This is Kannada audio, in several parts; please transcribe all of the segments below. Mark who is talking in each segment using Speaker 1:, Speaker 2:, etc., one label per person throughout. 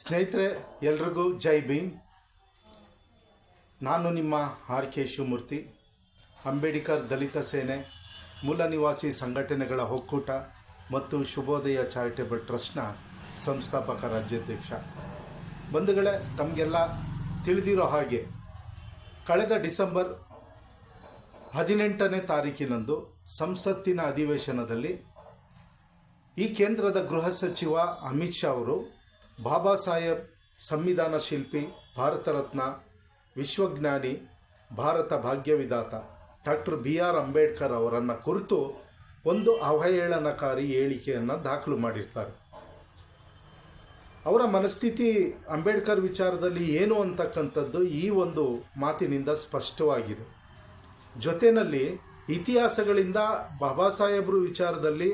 Speaker 1: ಸ್ನೇಹಿತರೆ, ಎಲ್ರಿಗೂ ಜೈ ಭೀಮ್. ನಾನು ನಿಮ್ಮ ಆರ್ ಕೆ ಶಿವಮೂರ್ತಿ, ಅಂಬೇಡ್ಕರ್ ದಲಿತ ಸೇನೆ, ಮೂಲ ನಿವಾಸಿ ಸಂಘಟನೆಗಳ ಒಕ್ಕೂಟ ಮತ್ತು ಶುಭೋದಯ ಚಾರಿಟೇಬಲ್ ಟ್ರಸ್ಟ್ನ ಸಂಸ್ಥಾಪಕ ರಾಜ್ಯಾಧ್ಯಕ್ಷ. ಬಂಧುಗಳೇ, ತಮಗೆಲ್ಲ ತಿಳಿದಿರೋ ಹಾಗೆ, ಕಳೆದ ಡಿಸೆಂಬರ್ ಹದಿನೆಂಟನೇ ತಾರೀಕಿನಂದು ಸಂಸತ್ತಿನ ಅಧಿವೇಶನದಲ್ಲಿ ಈ ಕೇಂದ್ರದ ಗೃಹ ಸಚಿವ ಅಮಿತ್ ಶಾ ಅವರು ಬಾಬಾ ಸಾಹೇಬ್ ಸಂವಿಧಾನ ಶಿಲ್ಪಿ, ಭಾರತ ರತ್ನ, ವಿಶ್ವಜ್ಞಾನಿ, ಭಾರತ ಭಾಗ್ಯವಿದಾತ ಡಾಕ್ಟರ್ ಬಿ ಆರ್ ಅಂಬೇಡ್ಕರ್ ಅವರನ್ನು ಕುರಿತು ಒಂದು ಅವಹೇಳನಕಾರಿ ಹೇಳಿಕೆಯನ್ನು ದಾಖಲು ಮಾಡಿರ್ತಾರೆ. ಅವರ ಮನಸ್ಥಿತಿ ಅಂಬೇಡ್ಕರ್ ವಿಚಾರದಲ್ಲಿ ಏನು ಅಂತಕ್ಕಂಥದ್ದು ಈ ಒಂದು ಮಾತಿನಿಂದ ಸ್ಪಷ್ಟವಾಗಿದೆ. ಜೊತೆಯಲ್ಲಿ ಇತಿಹಾಸಗಳಿಂದ ಬಾಬಾ ಸಾಹೇಬ್ರು ವಿಚಾರದಲ್ಲಿ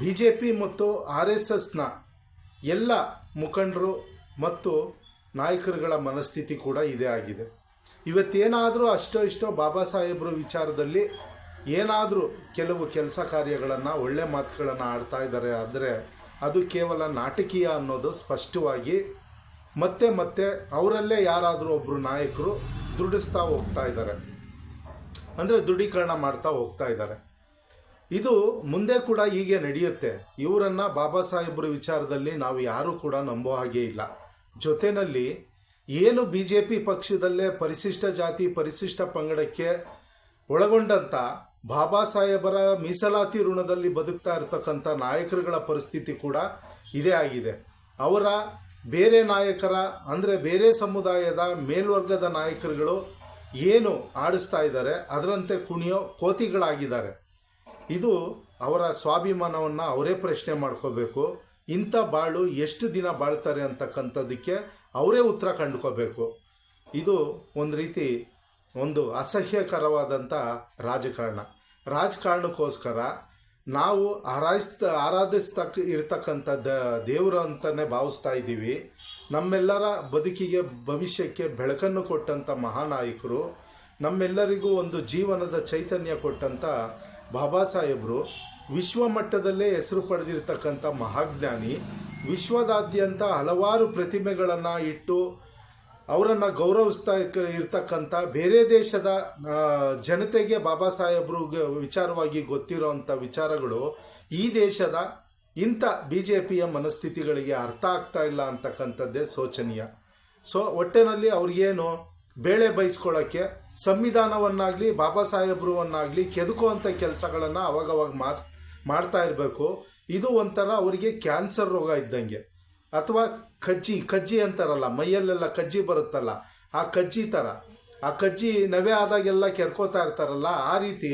Speaker 1: ಬಿ ಜೆ ಪಿ ಮತ್ತು ಆರ್ ಎಸ್ ಎಸ್ನ ಎಲ್ಲ ಮುಖಂಡರು ಮತ್ತು ನಾಯಕರುಗಳ ಮನಸ್ಥಿತಿ ಕೂಡ ಇದೇ ಆಗಿದೆ. ಇವತ್ತೇನಾದರೂ ಅಷ್ಟೋ ಇಷ್ಟೋ ಬಾಬಾ ಸಾಹೇಬ್ರ ವಿಚಾರದಲ್ಲಿ ಏನಾದರೂ ಕೆಲವು ಕೆಲಸ ಕಾರ್ಯಗಳನ್ನು, ಒಳ್ಳೆ ಮಾತುಗಳನ್ನು ಆಡ್ತಾ ಇದ್ದಾರೆ ಆದರೆ ಅದು ಕೇವಲ ನಾಟಕೀಯ ಅನ್ನೋದು ಸ್ಪಷ್ಟವಾಗಿ ಮತ್ತೆ ಮತ್ತೆ ಅವರಲ್ಲೇ ಯಾರಾದರೂ ಒಬ್ಬರು ನಾಯಕರು ದುಡಿಸ್ತಾ ಹೋಗ್ತಾ ಇದ್ದಾರೆ. ಅಂದರೆ ದೃಢೀಕರಣ ಮಾಡ್ತಾ ಹೋಗ್ತಾ ಇದ್ದಾರೆ. ಇದು ಮುಂದೆ ಕೂಡ ಹೀಗೆ ನಡೆಯುತ್ತೆ. ಇವರನ್ನ ಬಾಬಾ ಸಾಹೇಬ್ರ ವಿಚಾರದಲ್ಲಿ ನಾವು ಯಾರೂ ಕೂಡ ನಂಬೋ ಹಾಗೆ ಇಲ್ಲ. ಜೊತೆಯಲ್ಲಿ ಏನು ಬಿ ಜೆ ಪಿ ಪಕ್ಷದಲ್ಲೇ ಪರಿಶಿಷ್ಟ ಜಾತಿ, ಪರಿಶಿಷ್ಟ ಪಂಗಡಕ್ಕೆ ಒಳಗೊಂಡಂತ ಬಾಬಾ ಸಾಹೇಬರ ಮೀಸಲಾತಿ ಋಣದಲ್ಲಿ ಬದುಕ್ತಾ ಇರತಕ್ಕಂಥ ನಾಯಕರುಗಳ ಪರಿಸ್ಥಿತಿ ಕೂಡ ಇದೇ ಆಗಿದೆ. ಅವರ ಬೇರೆ ನಾಯಕರ, ಅಂದರೆ ಬೇರೆ ಸಮುದಾಯದ ಮೇಲ್ವರ್ಗದ ನಾಯಕರುಗಳು ಏನು ಆಡಿಸ್ತಾ ಇದ್ದಾರೆ, ಅದರಂತೆ ಕುಣಿಯೋ ಕೋತಿಗಳಾಗಿದ್ದಾರೆ. ಇದು ಅವರ ಸ್ವಾಭಿಮಾನವನ್ನು ಅವರೇ ಪ್ರಶ್ನೆ ಮಾಡ್ಕೋಬೇಕು. ಇಂಥ ಬಾಳು ಎಷ್ಟು ದಿನ ಬಾಳ್ತಾರೆ ಅಂತಕ್ಕಂಥದ್ದಕ್ಕೆ ಅವರೇ ಉತ್ತರ ಕಂಡುಕೋಬೇಕು. ಇದು ಒಂದು ರೀತಿ ಒಂದು ಅಸಹ್ಯಕರವಾದಂಥ ರಾಜಕಾರಣ. ರಾಜಕಾರಣಕ್ಕೋಸ್ಕರ ನಾವು ಆರಾಯಿಸ್ತ ಆರಾಧಿಸ್ತಕ್ಕ ಇರತಕ್ಕಂಥ ದ ದೇವರು ಅಂತಲೇ ಭಾವಿಸ್ತಾ ಇದ್ದೀವಿ. ನಮ್ಮೆಲ್ಲರ ಬದುಕಿಗೆ, ಭವಿಷ್ಯಕ್ಕೆ ಬೆಳಕನ್ನು ಕೊಟ್ಟಂಥ ಮಹಾನಾಯಕರು, ನಮ್ಮೆಲ್ಲರಿಗೂ ಒಂದು ಜೀವನದ ಚೈತನ್ಯ ಕೊಟ್ಟಂಥ ಬಾಬಾ ಸಾಹೇಬರು ವಿಶ್ವ ಮಟ್ಟದಲ್ಲೇ ಹೆಸರು ಪಡೆದಿರ್ತಕ್ಕಂಥ ಮಹಾಜ್ಞಾನಿ, ವಿಶ್ವದಾದ್ಯಂತ ಹಲವಾರು ಪ್ರತಿಮೆಗಳನ್ನು ಇಟ್ಟು ಅವರನ್ನು ಗೌರವಿಸ್ತಾ ಇರ್ತಕ್ಕಂಥ ಬೇರೆ ದೇಶದ ಜನತೆಗೆ ಬಾಬಾ ಸಾಹೇಬ್ರು ವಿಚಾರವಾಗಿ ಗೊತ್ತಿರೋಂಥ ವಿಚಾರಗಳು ಈ ದೇಶದ ಇಂಥ ಬಿ ಜೆ ಪಿಯ ಮನಸ್ಥಿತಿಗಳಿಗೆ ಅರ್ಥ ಆಗ್ತಾ ಇಲ್ಲ ಅಂತಕ್ಕಂಥದ್ದೇ ಶೋಚನೀಯ. ಸೊ, ಒಟ್ಟಿನಲ್ಲಿ ಅವ್ರಿಗೇನು ಬೇಳೆ ಬಯಸ್ಕೊಳ್ಳೋಕ್ಕೆ ಸಂವಿಧಾನವನ್ನಾಗಲಿ, ಬಾಬಾ ಸಾಹೇಬ್ರುವನ್ನಾಗಲಿ ಕೆದಕುವಂಥ ಕೆಲಸಗಳನ್ನು ಅವಾಗವಾಗ ಮಾತ್, ಮಾಡ್ತಾ ಇರಬೇಕು. ಇದು ಒಂಥರ ಅವರಿಗೆ ಕ್ಯಾನ್ಸರ್ ರೋಗ ಇದ್ದಂಗೆ. ಅಥವಾ ಕಜ್ಜಿ ಕಜ್ಜಿ ಅಂತಾರಲ್ಲ, ಮೈಯಲ್ಲೆಲ್ಲ ಕಜ್ಜಿ ಬರುತ್ತಲ್ಲ, ಆ ಕಜ್ಜಿ ಥರ ಆ ಕಜ್ಜಿ ನವೆ ಆದಾಗೆಲ್ಲ ಕೆರ್ಕೋತಾ ಇರ್ತಾರಲ್ಲ, ಆ ರೀತಿ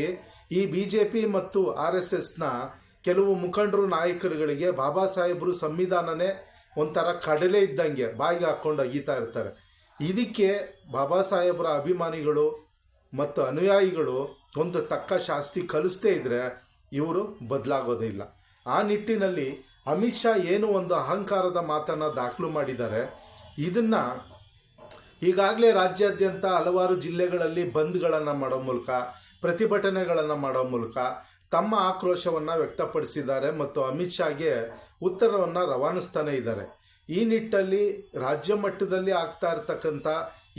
Speaker 1: ಈ ಬಿ ಜೆ ಪಿ ಮತ್ತು ಆರ್ ಎಸ್ ಎಸ್ನ ಕೆಲವು ಮುಖಂಡರು, ನಾಯಕರುಗಳಿಗೆ ಬಾಬಾ ಸಾಹೇಬರು ಸಂವಿಧಾನನೇ ಒಂಥರ ಕಡಲೆ ಇದ್ದಂಗೆ, ಬಾಯಿಗೆ ಹಾಕ್ಕೊಂಡು ಅಗೀತಾ ಇರ್ತಾರೆ. ಇದಕ್ಕೆ ಬಾಬಾ ಸಾಹೇಬರ ಅಭಿಮಾನಿಗಳು ಮತ್ತು ಅನುಯಾಯಿಗಳು ಒಂದು ತಕ್ಕ ಶಾಸ್ತಿ ಕಲಿಸ್ತೇ ಇದ್ದರೆ ಇವರು ಬದಲಾಗೋದಿಲ್ಲ. ಆ ನಿಟ್ಟಿನಲ್ಲಿ ಅಮಿತ್ ಶಾ ಏನು ಒಂದು ಅಹಂಕಾರದ ಮಾತನ್ನು ದಾಖಲು ಮಾಡಿದ್ದಾರೆ. ಇದನ್ನು ಈಗಾಗಲೇ ರಾಜ್ಯಾದ್ಯಂತ ಹಲವಾರು ಜಿಲ್ಲೆಗಳಲ್ಲಿ ಬಂದ್ಗಳನ್ನು ಮಾಡೋ ಮೂಲಕ, ಪ್ರತಿಭಟನೆಗಳನ್ನು ಮಾಡೋ ಮೂಲಕ ತಮ್ಮ ಆಕ್ರೋಶವನ್ನು ವ್ಯಕ್ತಪಡಿಸಿದ್ದಾರೆ ಮತ್ತು ಅಮಿತ್ ಶಾಗೆ ಉತ್ತರವನ್ನು ರವಾನಿಸ್ತಾನೆ ಇದ್ದಾರೆ. ಈ ನಿಟ್ಟಲ್ಲಿ ರಾಜ್ಯ ಮಟ್ಟದಲ್ಲಿ ಆಗ್ತಾ ಇರ್ತಕ್ಕಂಥ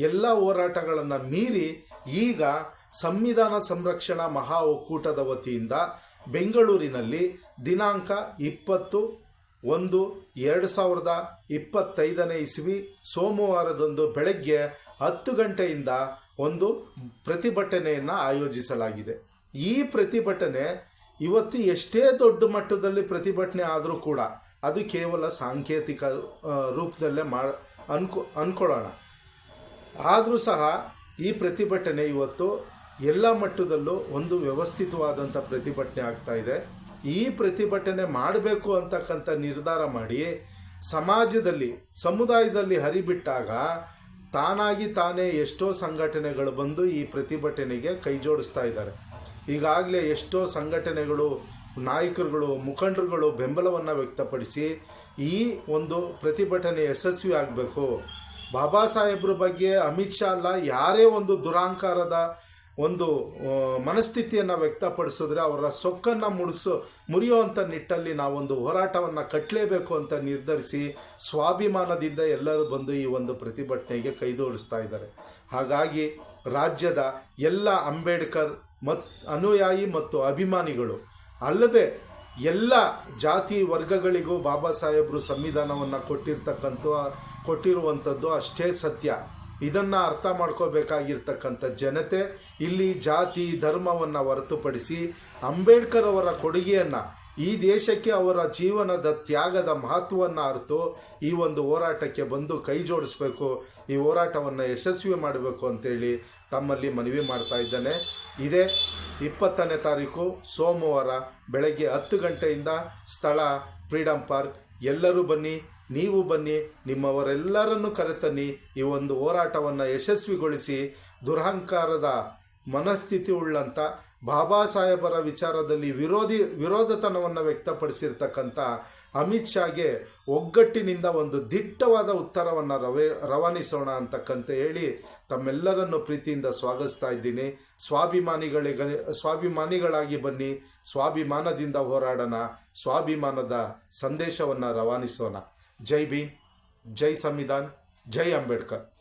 Speaker 1: ಎಲ್ಲ ಹೋರಾಟಗಳನ್ನು ಮೀರಿ ಈಗ ಸಂವಿಧಾನ ಸಂರಕ್ಷಣಾ ಮಹಾ ಒಕ್ಕೂಟದ ವತಿಯಿಂದ ಬೆಂಗಳೂರಿನಲ್ಲಿ ದಿನಾಂಕ ಇಪ್ಪತ್ತು ಒಂದು ಎರಡು ಸಾವಿರದ ಇಪ್ಪತ್ತೈದನೇ ಇಸ್ವಿ ಸೋಮವಾರದಂದು ಬೆಳಗ್ಗೆ ಹತ್ತು ಗಂಟೆಯಿಂದ ಒಂದು ಪ್ರತಿಭಟನೆಯನ್ನು ಆಯೋಜಿಸಲಾಗಿದೆ. ಈ ಪ್ರತಿಭಟನೆ ಇವತ್ತು ಎಷ್ಟೇ ದೊಡ್ಡ ಮಟ್ಟದಲ್ಲಿ ಪ್ರತಿಭಟನೆ ಆದರೂ ಕೂಡ ಅದು ಕೇವಲ ಸಾಂಕೇತಿಕ ರೂಪದಲ್ಲೇ ಮಾ, ಅನ್ಕೊ, ಅನ್ಕೊಳ್ಳೋಣ. ಆದರೂ ಸಹ ಈ ಪ್ರತಿಭಟನೆ ಇವತ್ತು ಎಲ್ಲ ಮಟ್ಟದಲ್ಲೂ ಒಂದು ವ್ಯವಸ್ಥಿತವಾದಂಥ ಪ್ರತಿಭಟನೆ ಆಗ್ತಾ ಇದೆ. ಈ ಪ್ರತಿಭಟನೆ ಮಾಡಬೇಕು ಅಂತಕ್ಕಂಥ ನಿರ್ಧಾರ ಮಾಡಿ ಸಮಾಜದಲ್ಲಿ, ಸಮುದಾಯದಲ್ಲಿ ಹರಿಬಿಟ್ಟಾಗ ತಾನಾಗಿ ತಾನೇ ಎಷ್ಟೋ ಸಂಘಟನೆಗಳು ಬಂದು ಈ ಪ್ರತಿಭಟನೆಗೆ ಕೈ ಜೋಡಿಸ್ತಾ ಇದ್ದಾರೆ. ಈಗಾಗಲೇ ಎಷ್ಟೋ ಸಂಘಟನೆಗಳು ನಾಯಕರುಗಳು, ಮುಖಂಡರುಗಳು ಬೆಂಬಲವನ್ನು ವ್ಯಕ್ತಪಡಿಸಿ ಈ ಒಂದು ಪ್ರತಿಭಟನೆ ಯಶಸ್ವಿ ಆಗಬೇಕು. ಬಾಬಾ ಸಾಹೇಬ್ರ ಬಗ್ಗೆ ಅಮಿತ್ ಶಾ ಅಲ್ಲ, ಯಾರೇ ಒಂದು ದುರಾಂಕಾರದ ಒಂದು ಮನಸ್ಥಿತಿಯನ್ನು ವ್ಯಕ್ತಪಡಿಸಿದ್ರೆ ಅವರ ಸೊಕ್ಕನ್ನು ಮುಡಿಸು ಮುರಿಯುವಂಥ ನಿಟ್ಟಲ್ಲಿ ನಾವೊಂದು ಹೋರಾಟವನ್ನು ಕಟ್ಟಲೇಬೇಕು ಅಂತ ನಿರ್ಧರಿಸಿ ಸ್ವಾಭಿಮಾನದಿಂದ ಎಲ್ಲರೂ ಬಂದು ಈ ಒಂದು ಪ್ರತಿಭಟನೆಗೆ ಕೈದೋಡಿಸ್ತಾ ಇದ್ದಾರೆ. ಹಾಗಾಗಿ ರಾಜ್ಯದ ಎಲ್ಲ ಅಂಬೇಡ್ಕರ್ ಮತ್, ಅನುಯಾಯಿ ಮತ್ತು ಅಭಿಮಾನಿಗಳು ಅಲ್ಲದೆ ಎಲ್ಲ ಜಾತಿ ವರ್ಗಗಳಿಗೂ ಬಾಬಾ ಸಾಹೇಬರು ಸಂವಿಧಾನವನ್ನು ಕೊಟ್ಟಿರ್ತಕ್ಕಂಥ, ಕೊಟ್ಟಿರುವಂಥದ್ದು ಅಷ್ಟೇ ಸತ್ಯ. ಇದನ್ನು ಅರ್ಥ ಮಾಡ್ಕೋಬೇಕಾಗಿರ್ತಕ್ಕಂಥ ಜನತೆ ಇಲ್ಲಿ ಜಾತಿ ಧರ್ಮವನ್ನು ಹೊರತುಪಡಿಸಿ ಅಂಬೇಡ್ಕರ್ ಅವರ ಕೊಡುಗೆಯನ್ನು, ಈ ದೇಶಕ್ಕೆ ಅವರ ಜೀವನದ ತ್ಯಾಗದ ಮಹತ್ವವನ್ನು ಅರಿತು ಈ ಒಂದು ಹೋರಾಟಕ್ಕೆ ಬಂದು ಕೈ ಜೋಡಿಸ್ಬೇಕು, ಈ ಹೋರಾಟವನ್ನು ಯಶಸ್ವಿ ಮಾಡಬೇಕು ಅಂತೇಳಿ ತಮ್ಮಲ್ಲಿ ಮನವಿ ಮಾಡ್ತಾ ಇದ್ದೇನೆ. ಇದೇ ಇಪ್ಪತ್ತನೇ ತಾರೀಕು ಸೋಮವಾರ ಬೆಳಗ್ಗೆ ಹತ್ತು ಗಂಟೆಯಿಂದ ಸ್ಥಳ ಫ್ರೀಡಮ್ ಪಾರ್ಕ್. ಎಲ್ಲರೂ ಬನ್ನಿ, ನೀವು ಬನ್ನಿ, ನಿಮ್ಮವರೆಲ್ಲರನ್ನು ಕರೆತನ್ನಿ ಈ ಒಂದು ಹೋರಾಟವನ್ನು ಯಶಸ್ವಿಗೊಳಿಸಿ ದುರಹಂಕಾರದ ಮನಸ್ಥಿತಿ ಉಳ್ಳಂಥ ಬಾಬಾ ಸಾಹೇಬರ ವಿಚಾರದಲ್ಲಿ ವಿರೋಧಿ ವಿರೋಧತನವನ್ನು ವ್ಯಕ್ತಪಡಿಸಿರ್ತಕ್ಕಂಥ ಅಮಿತ್ ಶಾಗೆ ಒಗ್ಗಟ್ಟಿನಿಂದ ಒಂದು ದಿಟ್ಟವಾದ ಉತ್ತರವನ್ನು ರವೆ ರವಾನಿಸೋಣ ಅಂತಕ್ಕಂತ ಹೇಳಿ ತಮ್ಮೆಲ್ಲರನ್ನು ಪ್ರೀತಿಯಿಂದ ಸ್ವಾಗತಿಸ್ತಾ ಇದ್ದೀನಿ. ಸ್ವಾಭಿಮಾನಿಗಳಿಗೆ ಸ್ವಾಭಿಮಾನಿಗಳಾಗಿ ಬನ್ನಿ. ಸ್ವಾಭಿಮಾನದಿಂದ ಹೋರಾಡೋಣ. ಸ್ವಾಭಿಮಾನದ ಸಂದೇಶವನ್ನು ರವಾನಿಸೋಣ. ಜೈ ಭೀಮ್, ಜೈ ಸಂವಿಧಾನ್, ಜೈ ಅಂಬೇಡ್ಕರ್.